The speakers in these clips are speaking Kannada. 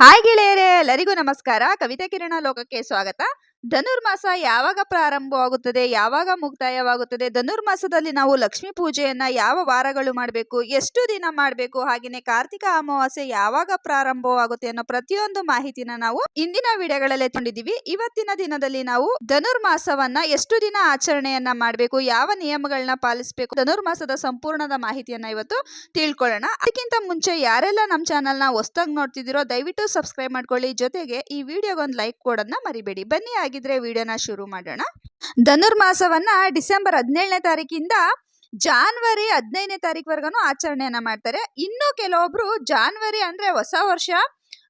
ಹಾಯ್ ಗೆಳೆಯರೇ ಎಲ್ಲರಿಗೂ ನಮಸ್ಕಾರ. ಕವಿತಾ ಕಿರಣ ಲೋಕಕ್ಕೆ ಸ್ವಾಗತ. ಧನುರ್ಮಾಸ ಯಾವಾಗ ಪ್ರಾರಂಭವಾಗುತ್ತದೆ, ಯಾವಾಗ ಮುಕ್ತಾಯವಾಗುತ್ತದೆ, ಧನುರ್ಮಾಸದಲ್ಲಿ ನಾವು ಲಕ್ಷ್ಮೀ ಪೂಜೆಯನ್ನ ಯಾವ ವಾರಗಳು ಮಾಡಬೇಕು, ಎಷ್ಟು ದಿನ ಮಾಡಬೇಕು ಹಾಗೆಯೇ ಕಾರ್ತಿಕ ಅಮಾವಾಸ್ಯೆ ಯಾವಾಗ ಪ್ರಾರಂಭವಾಗುತ್ತೆ ಅನ್ನೋ ಪ್ರತಿಯೊಂದು ಮಾಹಿತಿನ ನಾವು ಇಂದಿನ ವಿಡಿಯೋಗಳಲ್ಲೇ ತಂದಿದ್ದೀವಿ ಇವತ್ತಿನ ದಿನದಲ್ಲಿ ನಾವು ಧನುರ್ಮಾಸವನ್ನ ಎಷ್ಟು ದಿನ ಆಚರಣೆಯನ್ನ ಮಾಡಬೇಕು, ಯಾವ ನಿಯಮಗಳನ್ನ ಪಾಲಿಸಬೇಕು, ಧನುರ್ಮಾಸದ ಸಂಪೂರ್ಣದ ಮಾಹಿತಿಯನ್ನ ಇವತ್ತು ತಿಳ್ಕೊಳ್ಳೋಣ. ಅದಕ್ಕಿಂತ ಮುಂಚೆ ಯಾರೆಲ್ಲ ನಮ್ಮ ಚಾನೆಲ್ನ ಹೊಸ್ದಾಗಿ ನೋಡ್ತಿದ್ದೀರೋ ದಯವಿಟ್ಟು ಸಬ್ಸ್ಕ್ರೈಬ್ ಮಾಡ್ಕೊಳ್ಳಿ. ಜೊತೆಗೆ ಈ ವಿಡಿಯೋಗೊಂದು ಲೈಕ್ ಕೋಡನ್ನ ಮರಿಬೇಡಿ. ಬನ್ನಿ ಆಗಿದ್ರೆ ವಿಡಿಯೋನ ಶುರು ಮಾಡೋಣ. ಧನುರ್ಮಾಸವನ್ನ ಡಿಸೆಂಬರ್ ಹದಿನೇಳನೇ ತಾರೀಕಿಂದ ಜಾನ್ವರಿ ಹದಿನೈದನೇ ತಾರೀಕುವರೆಗೂ ಆಚರಣೆಯನ್ನ ಮಾಡ್ತಾರೆ. ಇನ್ನು ಕೆಲವೊಬ್ರು ಜಾನ್ವರಿ ಅಂದ್ರೆ ಹೊಸ ವರ್ಷ,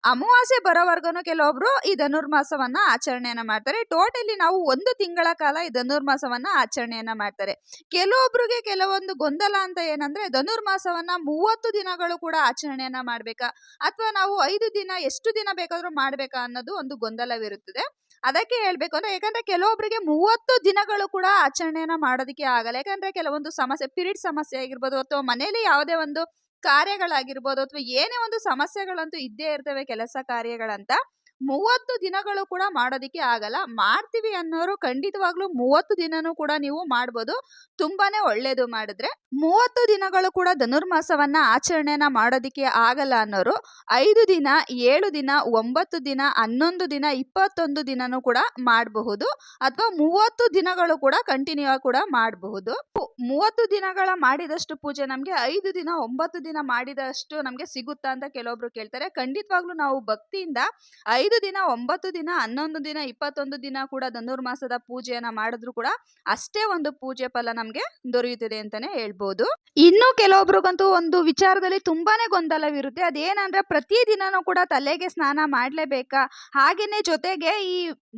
ಅಮಾವಾಸ್ಯೆ ಬರೋವರೆಗೂ ಕೆಲವೊಬ್ರು ಈ ಧನುರ್ಮಾಸವನ್ನ ಆಚರಣೆಯನ್ನ ಮಾಡ್ತಾರೆ. ಟೋಟಲಿ ನಾವು ಒಂದು ತಿಂಗಳ ಕಾಲ ಈ ಧನುರ್ಮಾಸವನ್ನ ಆಚರಣೆಯನ್ನ ಮಾಡ್ತಾರೆ. ಕೆಲವೊಬ್ರಿಗೆ ಕೆಲವೊಂದು ಗೊಂದಲ ಅಂತ ಏನಂದ್ರೆ ಧನುರ್ಮಾಸವನ್ನ ಮೂವತ್ತು ದಿನಗಳು ಕೂಡ ಆಚರಣೆಯನ್ನ ಮಾಡ್ಬೇಕಾ? ಅಥವಾ ನಾವು ಐದು ದಿನ ಎಷ್ಟು ದಿನ ಬೇಕಾದ್ರೂ ಮಾಡ್ಬೇಕಾ ಅನ್ನೋದು ಒಂದು ಗೊಂದಲವಿರುತ್ತದೆ. ಅದಕ್ಕೆ ಹೇಳ್ಬೇಕು ಅಂದ್ರೆ ಯಾಕಂದ್ರೆ ಕೆಲವೊಬ್ಬರಿಗೆ ಮೂವತ್ತು ದಿನಗಳು ಕೂಡ ಆಚರಣೆಯನ್ನ ಮಾಡೋದಕ್ಕೆ ಆಗಲ್ಲ. ಯಾಕಂದ್ರೆ ಕೆಲವೊಂದು ಸಮಸ್ಯೆ, ಪಿರಿಯಡ್ ಸಮಸ್ಯೆ ಆಗಿರ್ಬೋದು ಅಥವಾ ಮನೆಯಲ್ಲಿ ಯಾವುದೇ ಒಂದು ಕಾರ್ಯಗಳಾಗಿರ್ಬೋದು ಅಥವಾ ಏನೇ ಒಂದು ಸಮಸ್ಯೆಗಳಂತೂ ಇದ್ದೇ ಇರ್ತವೆ ಕೆಲಸ ಕಾರ್ಯಗಳಂತ ಮೂವತ್ತು ದಿನಗಳು ಕೂಡ ಮಾಡೋದಕ್ಕೆ ಆಗಲ್ಲ. ಮಾಡ್ತೀವಿ ಅನ್ನೋರು ಖಂಡಿತವಾಗ್ಲೂ ಮೂವತ್ತು ದಿನನೂ ಕೂಡ ನೀವು ಮಾಡ್ಬೋದು. ತುಂಬಾನೇ ಒಳ್ಳೇದು ಮಾಡಿದ್ರೆ ಮೂವತ್ತು ದಿನಗಳು ಕೂಡ ಧನುರ್ಮಾಸವನ್ನ ಆಚರಣೆನ ಮಾಡೋದಕ್ಕೆ ಆಗಲ್ಲ ಅನ್ನೋರು ಐದು ದಿನ, ಏಳು ದಿನ, ಒಂಬತ್ತು ದಿನ, ಹನ್ನೊಂದು ದಿನ, ಇಪ್ಪತ್ತೊಂದು ದಿನನೂ ಕೂಡ ಮಾಡಬಹುದು. ಅಥವಾ ಮೂವತ್ತು ದಿನಗಳು ಕೂಡ ಕಂಟಿನ್ಯೂ ಆಗಿ ಕೂಡ ಮಾಡಬಹುದು. ಮೂವತ್ತು ದಿನಗಳ ಮಾಡಿದಷ್ಟು ಪೂಜೆ ನಮಗೆ ಐದು ದಿನ, ಒಂಬತ್ತು ದಿನ ಮಾಡಿದಷ್ಟು ನಮಗೆ ಸಿಗುತ್ತಾ ಅಂತ ಕೆಲವೊಬ್ರು ಕೇಳ್ತಾರೆ. ಖಂಡಿತವಾಗ್ಲೂ ನಾವು ಭಕ್ತಿಯಿಂದ ಐದು ದಿನ, ಒಂಬತ್ತು ದಿನ, ಹನ್ನೊಂದು ದಿನ, ಇಪ್ಪತ್ತೊಂದು ದಿನ ಕೂಡ ಧನುರ್ಮಾಸದ ಪೂಜೆಯನ್ನ ಮಾಡಿದ್ರು ಕೂಡ ಅಷ್ಟೇ ಒಂದು ಪೂಜೆ ಫಲ ನಮ್ಗೆ ದೊರೆಯುತ್ತದೆ ಅಂತಾನೆ ಹೇಳ್ಬೋದು. ಇನ್ನು ಕೆಲವೊಬ್ರಿಗಂತೂ ಒಂದು ವಿಚಾರದಲ್ಲಿ ತುಂಬಾನೇ ಗೊಂದಲವಿರುತ್ತೆ. ಅದೇನಂದ್ರೆ ಪ್ರತಿ ದಿನನೂ ಕೂಡ ತಲೆಗೆ ಸ್ನಾನ ಮಾಡ್ಲೇಬೇಕಾ? ಹಾಗೇನೆ ಜೊತೆಗೆ ಈ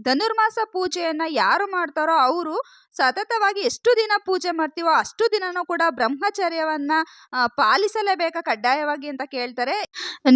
ಧನುರ್ಮಾಸ ಪೂಜೆಯನ್ನ ಯಾರು ಮಾಡ್ತಾರೋ ಅವರು ಸತತವಾಗಿ ಎಷ್ಟು ದಿನ ಪೂಜೆ ಮಾಡ್ತೀವೋ ಅಷ್ಟು ದಿನನೂ ಕೂಡ ಬ್ರಹ್ಮಚರ್ಯವನ್ನ ಪಾಲಿಸಲೇಬೇಕಾ ಕಡ್ಡಾಯವಾಗಿ ಅಂತ ಕೇಳ್ತಾರೆ.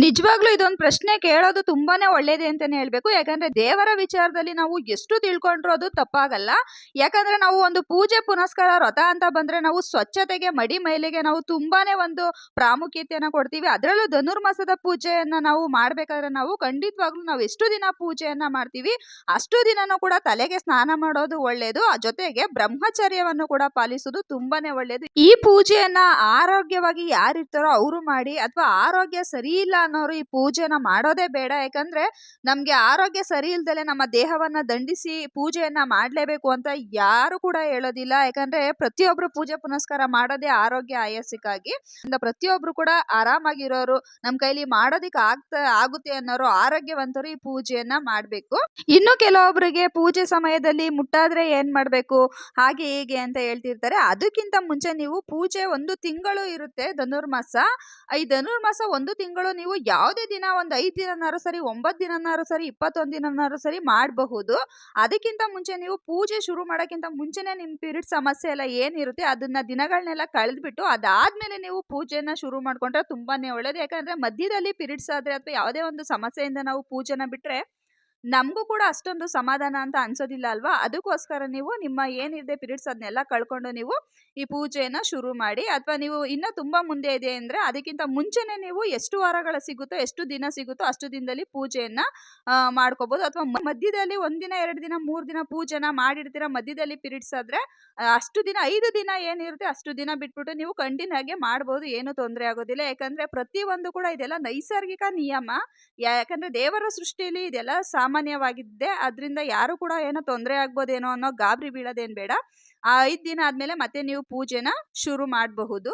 ನಿಜವಾಗ್ಲೂ ಇದೊಂದು ಪ್ರಶ್ನೆ ಕೇಳೋದು ತುಂಬಾನೇ ಒಳ್ಳೇದೇ ಅಂತಾನೆ ಹೇಳ್ಬೇಕು. ಯಾಕಂದ್ರೆ ದೇವರ ವಿಚಾರದಲ್ಲಿ ನಾವು ಎಷ್ಟು ತಿಳ್ಕೊಂಡ್ರು ಅದು ತಪ್ಪಾಗಲ್ಲ. ಯಾಕಂದ್ರೆ ನಾವು ಒಂದು ಪೂಜೆ ಪುನಸ್ಕಾರ ವ್ರತ ಅಂತ ಬಂದ್ರೆ ನಾವು ಸ್ವಚ್ಛತೆಗೆ, ಮಡಿ ಮೈಲಿಗೆ ನಾವು ತುಂಬಾನೇ ಒಂದು ಪ್ರಾಮುಖ್ಯತೆಯನ್ನ ಕೊಡ್ತೀವಿ. ಅದರಲ್ಲೂ ಧನುರ್ಮಾಸದ ಪೂಜೆಯನ್ನ ನಾವು ಮಾಡ್ಬೇಕಾದ್ರೆ ನಾವು ಖಂಡಿತವಾಗ್ಲೂ ನಾವು ಎಷ್ಟು ದಿನ ಪೂಜೆಯನ್ನ ಮಾಡ್ತೀವಿ, ಅಷ್ಟು ದಿನನೂ ಕೂಡ ತಲೆಗೆ ಸ್ನಾನ ಮಾಡೋದು ಒಳ್ಳೇದು. ಆ ಜೊತೆಗೆ ಬ್ರಹ್ಮಚರ್ಯವನ್ನು ಕೂಡ ಪಾಲಿಸೋದು ತುಂಬಾನೇ ಒಳ್ಳೇದು. ಈ ಪೂಜೆಯನ್ನ ಆರೋಗ್ಯವಾಗಿ ಯಾರಿರ್ತಾರೋ ಅವರು ಮಾಡಿ, ಅಥವಾ ಆರೋಗ್ಯ ಸರಿ ಇಲ್ಲ ಅನ್ನೋರು ಈ ಪೂಜೆನ ಮಾಡೋದೇ ಬೇಡ. ಯಾಕಂದ್ರೆ ನಮ್ಗೆ ಆರೋಗ್ಯ ಸರಿ ಇಲ್ದಲೆ ನಮ್ಮ ದೇಹವನ್ನ ದಂಡಿಸಿ ಪೂಜೆಯನ್ನ ಮಾಡ್ಲೇಬೇಕು ಅಂತ ಯಾರು ಕೂಡ ಹೇಳೋದಿಲ್ಲ. ಯಾಕಂದ್ರೆ ಪ್ರತಿಯೊಬ್ರು ಪೂಜೆ ಪುನಸ್ಕಾರ ಮಾಡೋದೇ ಆರೋಗ್ಯ ಆಯಸ್ಸಿಗಾಗಿ ಪ್ರತಿಯೊಬ್ರು ಕೂಡ ಆರಾಮಾಗಿರೋರು, ನಮ್ ಕೈಲಿ ಮಾಡೋದಿಕ್ ಆಗ್ತಾ, ಆಗುತ್ತೆ ಅನ್ನೋರು ಆರೋಗ್ಯವಂತರು ಈ ಪೂಜೆಯನ್ನ ಮಾಡ್ಬೇಕು. ಇನ್ನು ಕೆಲವೊಬ್ರಿಗೆ ಪೂಜೆ ಸಮಯದಲ್ಲಿ ಮುಟ್ಟಾದ್ರೆ ಏನ್ ಮಾಡ್ಬೇಕು, ಹಾಗೆ ಹೀಗೆ ಅಂತ ಹೇಳ್ತಿರ್ತಾರೆ. ಅದಕ್ಕಿಂತ ಮುಂಚೆ ನೀವು ಪೂಜೆ ಒಂದು ತಿಂಗಳು ಇರುತ್ತೆ ಧನುರ್ಮಾಸ ಈ ಧನುರ್ಮಾಸ ಒಂದು ತಿಂಗಳು ನೀವು ಯಾವುದೇ ದಿನ, ಒಂದು ಐದು ದಿನನಾರು ಸರಿ, ಒಂಬತ್ತು ದಿನನಾರು ಸರಿ, ಇಪ್ಪತ್ತೊಂದು ದಿನನಾರು ಸರಿ ಮಾಡಬಹುದು. ಅದಕ್ಕಿಂತ ಮುಂಚೆ ನೀವು ಪೂಜೆ ಶುರು ಮಾಡೋಕ್ಕಿಂತ ಮುಂಚೆನೆ ನಿಮ್ಮ ಪೀರಿಯಡ್ ಸಮಸ್ಯೆ ಎಲ್ಲ ಏನಿರುತ್ತೆ ಅದನ್ನ ದಿನಗಳನ್ನೆಲ್ಲ ಕಳೆದ್ಬಿಟ್ಟು ಅದಾದ್ಮೇಲೆ ನೀವು ಪೂಜೆನ ಶುರು ಮಾಡ್ಕೊಂಡ್ರೆ ತುಂಬಾನೇ ಒಳ್ಳೇದು. ಯಾಕಂದ್ರೆ ಮಧ್ಯದಲ್ಲಿ ಪೀರಿಯಡ್ಸ್ ಆದ್ರೆ ಅಥವಾ ಯಾವುದೇ ಒಂದು ಸಮಸ್ಯೆಯಿಂದ ನಾವು ಪೂಜೆನ ಬಿಟ್ರೆ ನಮಗೂ ಕೂಡ ಅಷ್ಟೊಂದು ಸಮಾಧಾನ ಅಂತ ಅನ್ಸೋದಿಲ್ಲ ಅಲ್ವಾ? ಅದಕ್ಕೋಸ್ಕರ ನೀವು ನಿಮ್ಮ ಏನಿದೆ ಪೀರಿಯಡ್ಸ್ ಅದನ್ನೆಲ್ಲ ಕಳ್ಕೊಂಡು ನೀವು ಈ ಪೂಜೆಯನ್ನು ಶುರು ಮಾಡಿ, ಅಥವಾ ನೀವು ಇನ್ನೂ ತುಂಬ ಮುಂದೆ ಇದೆ ಅಂದರೆ ಅದಕ್ಕಿಂತ ಮುಂಚೆನೇ ನೀವು ಎಷ್ಟು ವಾರಗಳ ಸಿಗುತ್ತೋ, ಎಷ್ಟು ದಿನ ಸಿಗುತ್ತೋ ಅಷ್ಟು ದಿನದಲ್ಲಿ ಪೂಜೆಯನ್ನು ಮಾಡ್ಕೋಬೋದು. ಅಥವಾ ಮಧ್ಯದಲ್ಲಿ ಒಂದಿನ ಎರಡು ದಿನ, ಮೂರು ದಿನ ಪೂಜೆನ ಮಾಡಿರ್ತೀರ ಮಧ್ಯದಲ್ಲಿ ಪೀರಿಯಡ್ಸ್ ಆದರೆ ಅಷ್ಟು ದಿನ, ಐದು ದಿನ ಏನಿರುತ್ತೆ ಅಷ್ಟು ದಿನ ಬಿಟ್ಬಿಟ್ಟು ನೀವು ಕಂಟಿನ್ಯೂ ಆಗಿ ಮಾಡ್ಬೋದು, ಏನು ತೊಂದರೆ ಆಗೋದಿಲ್ಲ. ಯಾಕಂದರೆ ಪ್ರತಿಯೊಂದು ಕೂಡ ಇದೆಲ್ಲ ನೈಸರ್ಗಿಕ ನಿಯಮ. ಯಾಕಂದ್ರೆ ದೇವರ ಸೃಷ್ಟಿಯಲ್ಲಿ ಇದೆಲ್ಲ ಸಾಮಾನ್ಯವಾಗಿದ್ದೆ, ಅದರಿಂದ ಯಾರು ಕೂಡ ಏನೋ ತೊಂದರೆ ಆಗ್ಬೋದೇನೋ ಅನ್ನೋ ಗಾಬರಿ ಬೀಳೋದೇನು ಬೇಡ. ಆ ಐದು ದಿನ ಆದಮೇಲೆ ಮತ್ತೆ ನೀವು ಪೂಜೆನ ಶುರು ಮಾಡಬಹುದು.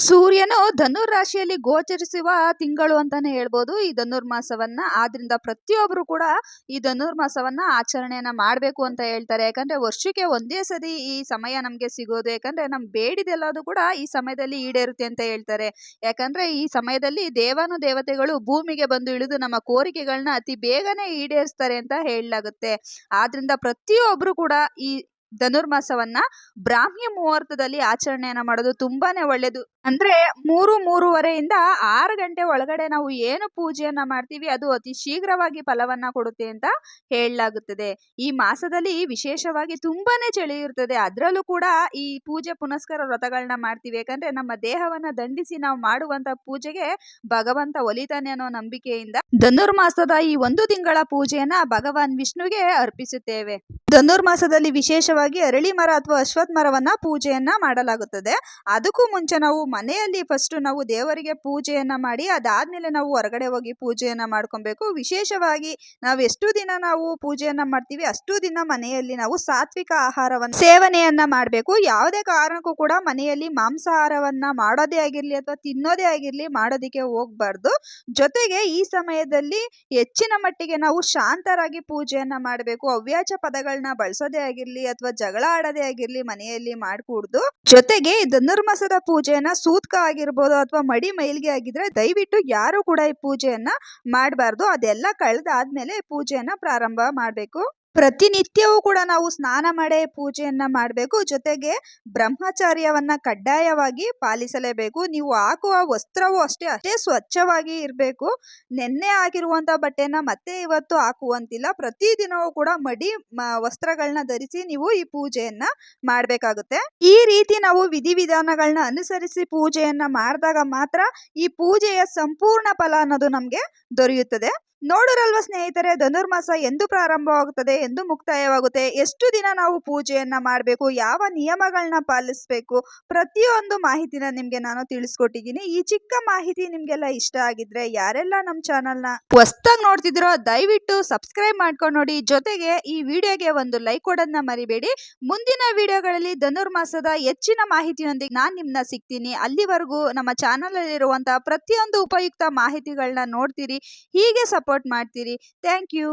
ಸೂರ್ಯನು ಧನುರ್ ರಾಶಿಯಲ್ಲಿ ಗೋಚರಿಸುವ ತಿಂಗಳು ಅಂತಾನೆ ಹೇಳ್ಬೋದು ಈ ಧನುರ್ಮಾಸವನ್ನ ಆದ್ರಿಂದ ಪ್ರತಿಯೊಬ್ರು ಕೂಡ ಈ ಧನುರ್ಮಾಸವನ್ನ ಆಚರಣೆಯನ್ನ ಮಾಡಬೇಕು ಅಂತ ಹೇಳ್ತಾರೆ. ಯಾಕಂದ್ರೆ ವರ್ಷಕ್ಕೆ ಒಂದೇ ಸರಿ ಈ ಸಮಯ ನಮ್ಗೆ ಸಿಗೋದು. ಯಾಕಂದ್ರೆ ನಮ್ ಬೇಡಿದೆಲ್ಲದು ಕೂಡ ಈ ಸಮಯದಲ್ಲಿ ಈಡೇರುತ್ತೆ ಅಂತ ಹೇಳ್ತಾರೆ. ಯಾಕಂದ್ರೆ ಈ ಸಮಯದಲ್ಲಿ ದೇವಾನು ದೇವತೆಗಳು ಭೂಮಿಗೆ ಬಂದು ಇಳಿದು ನಮ್ಮ ಕೋರಿಕೆಗಳನ್ನ ಅತಿ ಬೇಗನೆ ಈಡೇರಿಸ್ತಾರೆ ಅಂತ ಹೇಳಲಾಗುತ್ತೆ. ಆದ್ರಿಂದ ಪ್ರತಿಯೊಬ್ರು ಕೂಡ ಈ ಧನುರ್ಮಾಸವನ್ನ ಬ್ರಾಹ್ಮಿ ಮುಹೂರ್ತದಲ್ಲಿ ಆಚರಣೆಯನ್ನ ಮಾಡೋದು ತುಂಬಾನೇ ಒಳ್ಳೇದು. ಅಂದ್ರೆ ಮೂರು ಮೂರುವರೆಯಿಂದ ಆರು ಗಂಟೆ ಒಳಗಡೆ ನಾವು ಏನು ಪೂಜೆಯನ್ನ ಮಾಡ್ತೀವಿ ಅದು ಅತಿ ಶೀಘ್ರವಾಗಿ ಫಲವನ್ನ ಕೊಡುತ್ತೆ ಅಂತ ಹೇಳಲಾಗುತ್ತದೆ. ಈ ಮಾಸದಲ್ಲಿ ವಿಶೇಷವಾಗಿ ತುಂಬಾನೇ ಚಳಿ ಇರ್ತದೆ. ಅದರಲ್ಲೂ ಕೂಡ ಈ ಪೂಜೆ ಪುನಸ್ಕಾರ ವ್ರತಗಳನ್ನ ಮಾಡ್ತೀವಿ. ಯಾಕಂದ್ರೆ ನಮ್ಮ ದೇಹವನ್ನ ದಂಡಿಸಿ ನಾವು ಮಾಡುವಂತ ಪೂಜೆಗೆ ಭಗವಂತ ಒಲಿತಾನೆ ಅನ್ನೋ ನಂಬಿಕೆಯಿಂದ ಧನುರ್ಮಾಸದ ಈ ಒಂದು ತಿಂಗಳ ಪೂಜೆಯನ್ನ ಭಗವಾನ್ ವಿಷ್ಣುಗೆ ಅರ್ಪಿಸುತ್ತೇವೆ. ಧನುರ್ಮಾಸದಲ್ಲಿ ವಿಶೇಷವಾಗಿ ಅರಳಿ ಮರ ಅಥವಾ ಅಶ್ವತ್ ಮರವನ್ನ ಪೂಜೆಯನ್ನ ಮಾಡಲಾಗುತ್ತದೆ. ಅದಕ್ಕೂ ಮುಂಚೆ ನಾವು ಮನೆಯಲ್ಲಿ ಫಸ್ಟ್ ನಾವು ದೇವರಿಗೆ ಪೂಜೆಯನ್ನ ಮಾಡಿ, ಅದಾದ್ಮೇಲೆ ನಾವು ಹೊರಗಡೆ ಹೋಗಿ ಪೂಜೆಯನ್ನ ಮಾಡ್ಕೊಬೇಕು. ವಿಶೇಷವಾಗಿ ನಾವು ಎಷ್ಟು ದಿನ ನಾವು ಪೂಜೆಯನ್ನ ಮಾಡ್ತೀವಿ, ಅಷ್ಟು ದಿನ ಮನೆಯಲ್ಲಿ ನಾವು ಸಾತ್ವಿಕ ಆಹಾರವನ್ನ, ಸೇವನೆಯನ್ನ ಮಾಡಬೇಕು. ಯಾವುದೇ ಕಾರಣಕ್ಕೂ ಕೂಡ ಮನೆಯಲ್ಲಿ ಮಾಂಸಾಹಾರವನ್ನ ಮಾಡೋದೇ ಆಗಿರ್ಲಿ ಅಥವಾ ತಿನ್ನೋದೇ ಆಗಿರ್ಲಿ ಮಾಡೋದಕ್ಕೆ ಹೋಗ್ಬಾರ್ದು. ಜೊತೆಗೆ ಈ ಸಮಯದಲ್ಲಿ ಹೆಚ್ಚಿನ ಮಟ್ಟಿಗೆ ನಾವು ಶಾಂತರಾಗಿ ಪೂಜೆಯನ್ನ ಮಾಡಬೇಕು. ಅವ್ಯಾಚ ಪದಗಳನ್ನ ಬಳಸೋದೇ ಆಗಿರ್ಲಿ ಅಥವಾ ಜಗಳ ಆಡೋದೇ ಆಗಿರ್ಲಿ, ಮನೆಯಲ್ಲಿ ಮಾಡ್ಕೂಡ್ದು, ಜೊತೆಗೆ ಧನುರ್ಮಾಸದ ಪೂಜೆಯನ್ನ ಸೂತ್ಕ ಆಗಿರ್ಬೋದು ಅಥವಾ ಮಡಿ ಮೈಲಿಗೆ ಆಗಿದ್ರೆ ದಯವಿಟ್ಟು ಯಾರು ಕೂಡ ಈ ಪೂಜೆಯನ್ನ ಮಾಡಬಾರ್ದು. ಅದೆಲ್ಲ ಕಳೆದಾದ್ಮೇಲೆ ಪೂಜೆಯನ್ನ ಪ್ರಾರಂಭ ಮಾಡಬೇಕು. ಪ್ರತಿನಿತ್ಯವೂ ಕೂಡ ನಾವು ಸ್ನಾನ ಮಾಡಿ ಪೂಜೆಯನ್ನ ಮಾಡಬೇಕು. ಜೊತೆಗೆ ಬ್ರಹ್ಮಚಾರ್ಯವನ್ನು ಕಡ್ಡಾಯವಾಗಿ ಪಾಲಿಸಲೇಬೇಕು. ನೀವು ಹಾಕುವ ವಸ್ತ್ರವೂ ಅಷ್ಟೇ ಅಷ್ಟೇ ಸ್ವಚ್ಛವಾಗಿ ಇರಬೇಕು. ನೆನ್ನೆ ಆಗಿರುವಂಥ ಬಟ್ಟೆನ ಮತ್ತೆ ಇವತ್ತು ಹಾಕುವಂತಿಲ್ಲ. ಪ್ರತಿದಿನವೂ ಕೂಡ ಮಡಿ ವಸ್ತ್ರಗಳನ್ನ ಧರಿಸಿ ನೀವು ಈ ಪೂಜೆಯನ್ನ ಮಾಡಬೇಕಾಗುತ್ತೆ. ಈ ರೀತಿ ನಾವು ವಿಧಿವಿಧಾನಗಳನ್ನ ಅನುಸರಿಸಿ ಪೂಜೆಯನ್ನ ಮಾಡಿದಾಗ ಮಾತ್ರ ಈ ಪೂಜೆಯ ಸಂಪೂರ್ಣ ಫಲ ಅನ್ನೋದು ನಮಗೆ ದೊರೆಯುತ್ತದೆ. ನೋಡುರಲ್ವ ಸ್ನೇಹಿತರೆ ಧನುರ್ಮಾಸ ಎಂದು ಪ್ರಾರಂಭವಾಗುತ್ತದೆ ಎಂದು ಮುಕ್ತಾಯವಾಗುತ್ತೆ. ಎಷ್ಟು ದಿನ ನಾವು ಪೂಜೆಯನ್ನ ಮಾಡಬೇಕು, ಯಾವ ನಿಯಮಗಳನ್ನ ಪಾಲಿಸಬೇಕು, ಪ್ರತಿಯೊಂದು ಮಾಹಿತಿನ ನಿಮ್ಗೆ ನಾನು ತಿಳಿಸ್ಕೊಟ್ಟಿದ್ದೀನಿ. ಈ ಚಿಕ್ಕ ಮಾಹಿತಿ ನಿಮ್ಗೆಲ್ಲ ಇಷ್ಟ ಆಗಿದ್ರೆ ಯಾರೆಲ್ಲ ನಮ್ಮ ಚಾನಲ್ನ ಹೊಸ್ದಾಗಿ ನೋಡ್ತಿದ್ರೋ ದಯವಿಟ್ಟು ಸಬ್ಸ್ಕ್ರೈಬ್ ಮಾಡ್ಕೊಂಡು ನೋಡಿ. ಜೊತೆಗೆ ಈ ವಿಡಿಯೋಗೆ ಒಂದು ಲೈಕ್ ಕೊಡೋದನ್ನ ಮರಿಬೇಡಿ. ಮುಂದಿನ ವಿಡಿಯೋಗಳಲ್ಲಿ ಧನುರ್ಮಾಸದ ಹೆಚ್ಚಿನ ಮಾಹಿತಿಯೊಂದಿಗೆ ನಾನು ನಿಮ್ಮನ್ನ ಸಿಗ್ತೀನಿ. ಅಲ್ಲಿವರೆಗೂ ನಮ್ಮ ಚಾನಲ್ ಇರುವಂತಹ ಪ್ರತಿಯೊಂದು ಉಪಯುಕ್ತ ಮಾಹಿತಿಗಳನ್ನ ನೋಡ್ತೀರಿ. ಹೀಗೆ ಸಪೋರ್ಟ್ ಮಾಡ್ತೀರಿ. Thank you